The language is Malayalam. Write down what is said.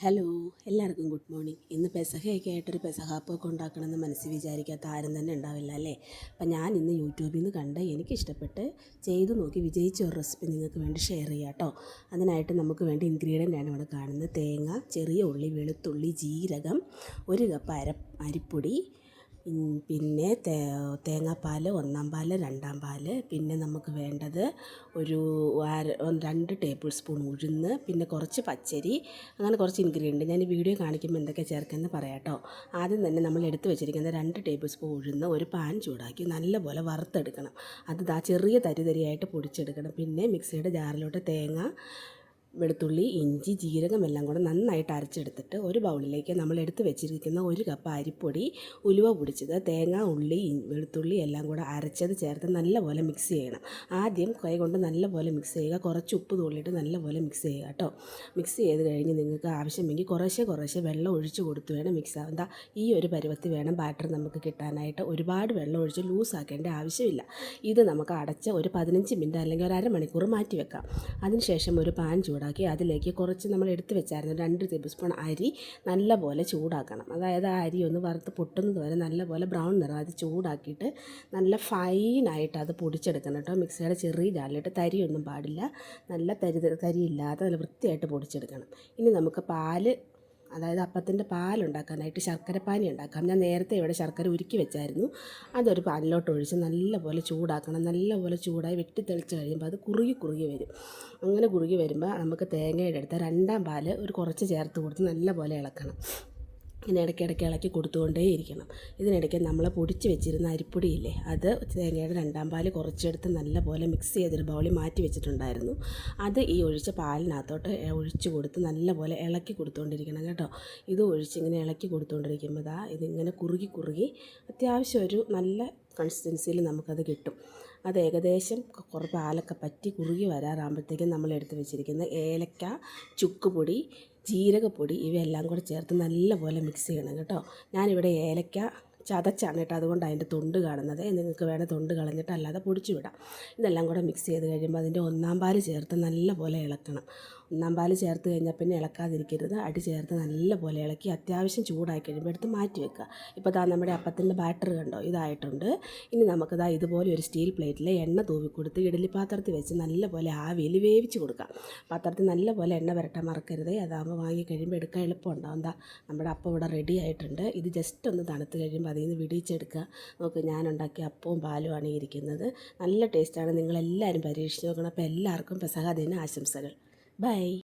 ഹലോ എല്ലാവർക്കും ഗുഡ് മോർണിംഗ്. ഇന്ന് പെസഹയൊക്കെ ആയിട്ടൊരു പെസഹാപ്പൊക്കെ ഉണ്ടാക്കണമെന്ന് മനസ്സിൽ വിചാരിക്കാത്ത ആരും തന്നെ ഉണ്ടാവില്ല അല്ലേ? അപ്പം ഞാൻ ഇന്ന് യൂട്യൂബിൽ നിന്ന് കണ്ട് എനിക്കിഷ്ടപ്പെട്ട് ചെയ്തു നോക്കി വിജയിച്ച ഒരു റെസിപ്പി നിങ്ങൾക്ക് വേണ്ടി ഷെയർ ചെയ്യാം കേട്ടോ. അതിനായിട്ട് നമുക്ക് വേണ്ടി ഇൻഗ്രീഡിയന്റ് ആണ് ഇവിടെ കാണുന്നത് തേങ്ങ ചെറിയ ഉള്ളി വെളുത്തുള്ളി ജീരകം ഒരു കപ്പ് അര അരിപ്പൊടി പിന്നെ തേങ്ങാപ്പാൽ ഒന്നാം പാൽ രണ്ടാം പാൽ പിന്നെ നമുക്ക് വേണ്ടത് ഒരു അര രണ്ട് ടേബിൾ സ്പൂൺ ഉഴുന്ന് പിന്നെ കുറച്ച് പച്ചരി അങ്ങനെ കുറച്ച് ഇൻഗ്രീഡിയന്റ് ഞാൻ വീഡിയോ കാണിക്കുമ്പോൾ എന്തൊക്കെ ചേർക്കുന്നത് പറയാട്ടോ. ആദ്യം തന്നെ നമ്മൾ എടുത്ത് വെച്ചിരിക്കുന്ന രണ്ട് ടേബിൾ സ്പൂൺ ഉഴുന്ന് ഒരു പാൻ ചൂടാക്കി നല്ലപോലെ വറുത്തെടുക്കണം. അത് ആ ചെറിയ തരി തരിയായിട്ട് പൊടിച്ചെടുക്കണം. പിന്നെ മിക്സിയുടെ ജാറിലോട്ട് തേങ്ങ വെളുത്തുള്ളി ഇഞ്ചി ജീരകം എല്ലാം കൂടെ നന്നായിട്ട് അരച്ചെടുത്തിട്ട് ഒരു ബൗളിലേക്ക് നമ്മൾ എടുത്ത് വെച്ചിരിക്കുന്ന ഒരു കപ്പ് അരിപ്പൊടി ഉലുവ പൊടിച്ചത് തേങ്ങ ഉള്ളി വെളുത്തുള്ളി എല്ലാം കൂടെ അരച്ചത് ചേർത്ത് നല്ലപോലെ മിക്സ് ചെയ്യണം. ആദ്യം കൈ കൊണ്ട് നല്ലപോലെ മിക്സ് ചെയ്യുക. കുറച്ച് ഉപ്പ് തുള്ളിയിട്ട് നല്ലപോലെ മിക്സ് ചെയ്യുക കേട്ടോ. മിക്സ് ചെയ്ത് കഴിഞ്ഞ് നിങ്ങൾക്ക് ആവശ്യമെങ്കിൽ കുറേശ്ശെ കുറേശ്ശെ വെള്ളം ഒഴിച്ച് കൊടുത്ത് വേണം മിക്സ് ആവുക ഈ ഒരു പരുവത്തിൽ വേണം ബാറ്റർ നമുക്ക് കിട്ടാനായിട്ട്. ഒരുപാട് വെള്ളം ഒഴിച്ച് ലൂസ് ആക്കേണ്ട ആവശ്യമില്ല. ഇത് നമുക്ക് അടച്ച് ഒരു പതിനഞ്ച് മിനിറ്റ് അല്ലെങ്കിൽ ഒരു അരമണിക്കൂർ മാറ്റി വെക്കാം അതിനുശേഷം ഒരു പാൻ ചൂടാക്കി ചൂടാക്കി അതിലേക്ക് കുറച്ച് നമ്മൾ എടുത്ത് വെച്ചായിരുന്നു രണ്ട് ടേബിൾ സ്പൂൺ അരി നല്ലപോലെ ചൂടാക്കണം. അതായത് ആ അരി ഒന്ന് വറുത്ത് പൊട്ടുന്നത് വരെ നല്ലപോലെ ബ്രൗൺ നിറം അത് ചൂടാക്കിയിട്ട് നല്ല ഫൈനായിട്ട് അത് പൊടിച്ചെടുക്കണം കേട്ടോ. മിക്സിയുടെ ചെറിയ ജാലിട്ട് തരിയൊന്നും പാടില്ല. നല്ല തരി തരിയില്ലാതെ നല്ല വൃത്തിയായിട്ട് പൊടിച്ചെടുക്കണം. ഇനി നമുക്ക് പാൽ അതായത് അപ്പത്തിന്റെ പാലുണ്ടാക്കാനായിട്ട് ശർക്കരപ്പാനി ഉണ്ടാക്കാം. ഞാൻ നേരത്തെ ഇവിടെ ശർക്കര ഉരുക്കി വെച്ചായിരുന്നു. അതൊരു പാലിലോട്ട് ഒഴിച്ച് നല്ലപോലെ ചൂടാക്കണം. നല്ലപോലെ ചൂടായി വെട്ടി തെളിച്ച് കഴിയുമ്പോൾ അത് കുറുകി കുറുകി വരും. അങ്ങനെ കുറുകി വരുമ്പോൾ നമുക്ക് തേങ്ങയുടെ അടുത്ത് രണ്ടാം പാൽ ഒരു കുറച്ച് ചേർത്ത് കൊടുത്ത് നല്ലപോലെ ഇളക്കണം. ഇങ്ങനെ ഇടയ്ക്കിടയ്ക്ക് ഇളക്കി കൊടുത്തുകൊണ്ടേ ഇരിക്കണം. ഇതിനിടയ്ക്ക് നമ്മൾ പൊടിച്ച് വെച്ചിരുന്ന അരിപ്പൊടിയില്ലേ അത് തേങ്ങയുടെ രണ്ടാം പാൽ കുറച്ചെടുത്ത് നല്ലപോലെ മിക്സ് ചെയ്തൊരു ബൗളി മാറ്റി വെച്ചിട്ടുണ്ടായിരുന്നു. അത് ഈ ഒഴിച്ച പാലിനകത്തോട്ട് ഒഴിച്ച് കൊടുത്ത് നല്ലപോലെ ഇളക്കി കൊടുത്തുകൊണ്ടിരിക്കണം കേട്ടോ. ഇത് ഒഴിച്ച് ഇങ്ങനെ ഇളക്കി കൊടുത്തുകൊണ്ടിരിക്കുമ്പോൾ ദാ ഇതിങ്ങനെ കുറുകി കുറുകി അത്യാവശ്യം ഒരു നല്ല കൺസിസ്റ്റൻസിയിൽ നമുക്കത് കിട്ടും. അത് ഏകദേശം കുറേ പാലൊക്കെ പറ്റി കുറുകി വരാറാകുമ്പോഴത്തേക്കും നമ്മൾ എടുത്ത് വെച്ചിരിക്കുന്ന ഏലക്ക ചുക്കുപൊടി ജീരകപ്പൊടി ഇവയെല്ലാം കൂടെ ചേർത്ത് നല്ലപോലെ മിക്സ് ചെയ്യണം കേട്ടോ. ഞാനിവിടെ ഏലക്ക ചതച്ചാണ് കേട്ടോ അതുകൊണ്ട് അതിന്റെ തൊണ്ട് കാണുന്നത്. നിങ്ങൾക്ക് വേണേൽ തൊണ്ട് കളഞ്ഞിട്ട് അല്ലാതെ പൊടിച്ചു വിടാം. ഇതെല്ലാം കൂടെ മിക്സ് ചെയ്ത് കഴിയുമ്പോൾ അതിന്റെ ഒന്നാം പാൽ ചേർത്ത് നല്ല പോലെ ഇളക്കണം. ഒന്നാം പാൽ ചേർത്ത് കഴിഞ്ഞാൽ പിന്നെ ഇളക്കാതിരിക്കരുത്. അടി ചേർത്ത് നല്ല പോലെ ഇളക്കി അത്യാവശ്യം ചൂടായി കഴിയുമ്പോൾ എടുത്ത് മാറ്റി വെക്കുക. ഇപ്പോൾ താ നമ്മുടെ അപ്പത്തിന്റെ ബാറ്റർ കണ്ടോ? ഇതായിട്ടുണ്ട്. ഇനി നമുക്കിതാ ഇതുപോലെ ഒരു സ്റ്റീൽ പ്ലേറ്റിൽ എണ്ണ തൂവി കൊടുത്ത് ഇഡലി പാത്രത്തിൽ വെച്ച് നല്ല പോലെ ആവിയിൽ വേവിച്ച് കൊടുക്കാം. പാത്രത്തിൽ നല്ല പോലെ എണ്ണ വരട്ടാൻ മറക്കരുത്. അതാകുമ്പോൾ വാങ്ങി കഴിയുമ്പോൾ എടുക്കാൻ എളുപ്പമുണ്ടാവും എന്താ നമ്മുടെ അപ്പം ഇവിടെ റെഡി ആയിട്ടുണ്ട്. ഇത് ജസ്റ്റ് ഒന്ന് തണുത്ത് കഴിയുമ്പോൾ അതിൽ നിന്ന് വിടിയിച്ചെടുക്കുക. നോക്ക് ഞാൻ ഉണ്ടാക്കിയ അപ്പവും പാലുമാണ് ഇരിക്കുന്നത്. നല്ല ടേസ്റ്റാണ് നിങ്ങളെല്ലാവരും പരീക്ഷിച്ച് നോക്കണം. അപ്പോൾ എല്ലാവർക്കും പെസഹാദിന ആശംസകൾ. ബൈ.